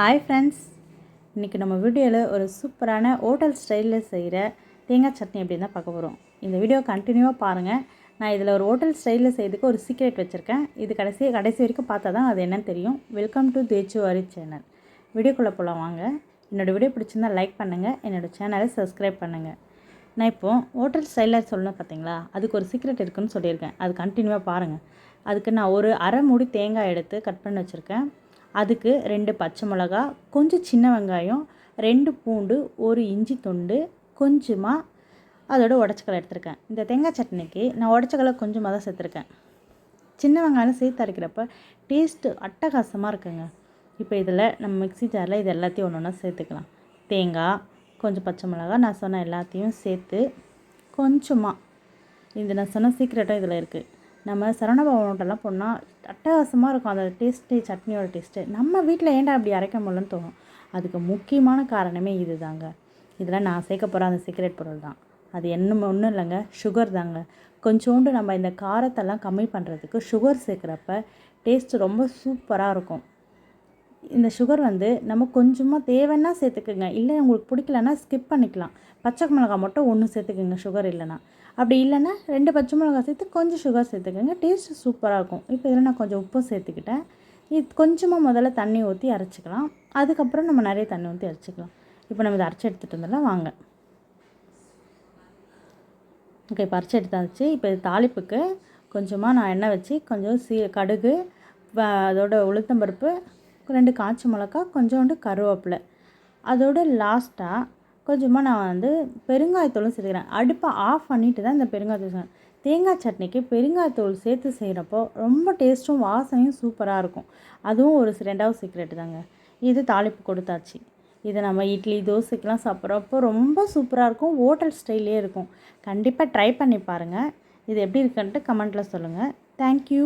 Hi friends இன்றைக்கி நம்ம வீடியோவில் ஒரு சூப்பரான ஹோட்டல் ஸ்டைலில் செய்கிற தேங்காய் சட்னி அப்படின்னு தான் பார்க்க போகிறோம் இந்த வீடியோ கண்டினியூவாக பாருங்கள் நான் இதில் ஒரு ஹோட்டல் ஸ்டைலில் செய்யறதுக்கு ஒரு சீக்ரெட் வச்சுருக்கேன். இது கடைசி கடைசி வரைக்கும் பார்த்தா தான் அது என்னன்னு தெரியும். வெல்கம் டு தேச்சுவாரி சேனல் வீடியோக்குள்ளே போகலாம் வாங்க. என்னோடய வீடியோ பிடிச்சிருந்தா லைக் பண்ணுங்கள் என்னோடய சேனலை சப்ஸ்கிரைப் பண்ணுங்கள் நான் இப்போது ஹோட்டல் ஸ்டைலில் சொல்லணும் பார்த்தீங்களா அதுக்கு ஒரு சீக்ரெட் இருக்குன்னு சொல்லியிருக்கேன். அது கண்டினியூவாக பாருங்கள் அதுக்கு நான் ஒரு அரை மூடி தேங்காய் எடுத்து கட் பண்ணி வச்சுருக்கேன். அதுக்கு ரெண்டு பச்சை மிளகா கொஞ்சம் சின்ன வெங்காயம் ரெண்டு பூண்டு ஒரு இஞ்சி துண்டு கொஞ்சமாக அதோட உடச்சக்கலை எடுத்திருக்கேன். இந்த தேங்காய் சட்னிக்கு நான் உடச்சக்கலை கொஞ்சமாக தான் சேர்த்துருக்கேன். சின்ன வெங்காயம் சேர்த்து அரைக்கிறப்ப டேஸ்ட்டு அட்டகாசமாக இருக்குங்க. இப்போ இதில் நம்ம மிக்ஸி ஜாரில் இது எல்லாத்தையும் ஒன்று ஒன்றா சேர்த்துக்கலாம். தேங்காய் கொஞ்சம் பச்சை மிளகா நான் சொன்ன எல்லாத்தையும் சேர்த்து கொஞ்சமாக இது நான் சொன்ன சீக்ரெட்டும் இதில் இருக்குது நம்ம சரவணபவன் ஹோட்டல்லாம் போனால் அட்டகாசமாக இருக்கும் அந்த டேஸ்ட்டு சட்னியோட டேஸ்ட்டு. நம்ம வீட்டில் ஏன்டா அப்படி அரைக்க முடியலன்னு தோணும். அதுக்கு முக்கியமான காரணமே இது தாங்க இதெல்லாம் நான் சேர்க்க போகிற அந்த சீக்ரெட் பொருள் தான். அது என்ன ஒன்றும் இல்லைங்க. சுகர் தாங்க. கொஞ்சோண்டு நம்ம இந்த காரத்தெல்லாம் கம்மி பண்ணுறதுக்கு சுகர் சேர்க்குறப்ப டேஸ்ட்டு ரொம்ப சூப்பராக இருக்கும். இந்த சுகர் வந்து நம்ம கொஞ்சமாக தேவைன்னா சேர்த்துக்குங்க. இல்லை உங்களுக்கு பிடிக்கலன்னா ஸ்கிப் பண்ணிக்கலாம். பச்சை மிளகா மட்டும் ஒன்று சேர்த்துக்குங்க சுகர் இல்லைன்னா. அப்படி இல்லைன்னா ரெண்டு பச்சை மிளகா சேர்த்து கொஞ்சம் சுகர் சேர்த்துக்கோங்க. டேஸ்ட்டு சூப்பராக இருக்கும். இப்போ இதில் நான் கொஞ்சம் உப்பு சேர்த்துக்கிட்டேன். இது கொஞ்சமாக முதல்ல தண்ணி ஊற்றி அரைச்சிக்கலாம். அதுக்கப்புறம் நம்ம நிறைய தண்ணி ஊற்றி அரைச்சிக்கலாம். இப்போ நம்ம இதை அரைச்சி எடுத்துகிட்டு வந்துடலாம். வாங்க. ஓகே இப்போ அரைச்சி எடுத்தாச்சு. இப்போ இது தாளிப்புக்கு கொஞ்சமாக நான் எண்ணெய் வச்சு கொஞ்சம் சீ கடுகு அதோட உளுத்தம்பருப்பு ரெண்டு காய்ச்சி மிளகா கொஞ்சோண்டு கருவேப்பிலை. அதோட லாஸ்ட்டாக கொஞ்சமாக நான் வந்து பெருங்காயத்தூளும் சேர்த்துக்கிறேன். அடுப்பை ஆஃப் பண்ணிட்டு தான் இந்த பெருங்காயத்தூள் சேர்க்கணும். தேங்காய் சட்னிக்கு பெருங்காயத்தூள் சேர்த்து செய்கிறப்போ ரொம்ப டேஸ்ட்டும் வாசனையும் சூப்பராக இருக்கும். அதுவும் ஒரு ரெண்டாவது சீக்ரெட் தாங்க. இது தாளிப்பு கொடுத்தாச்சு. இதை நம்ம இட்லி தோசைக்கெலாம் சாப்பிட்றப்போ ரொம்ப சூப்பராக இருக்கும். ஹோட்டல் ஸ்டைலே இருக்கும். கண்டிப்பாக ட்ரை பண்ணி பாருங்கள் இது எப்படி இருக்குன்ட்டு கமெண்ட்டில் சொல்லுங்கள் தேங்க்யூ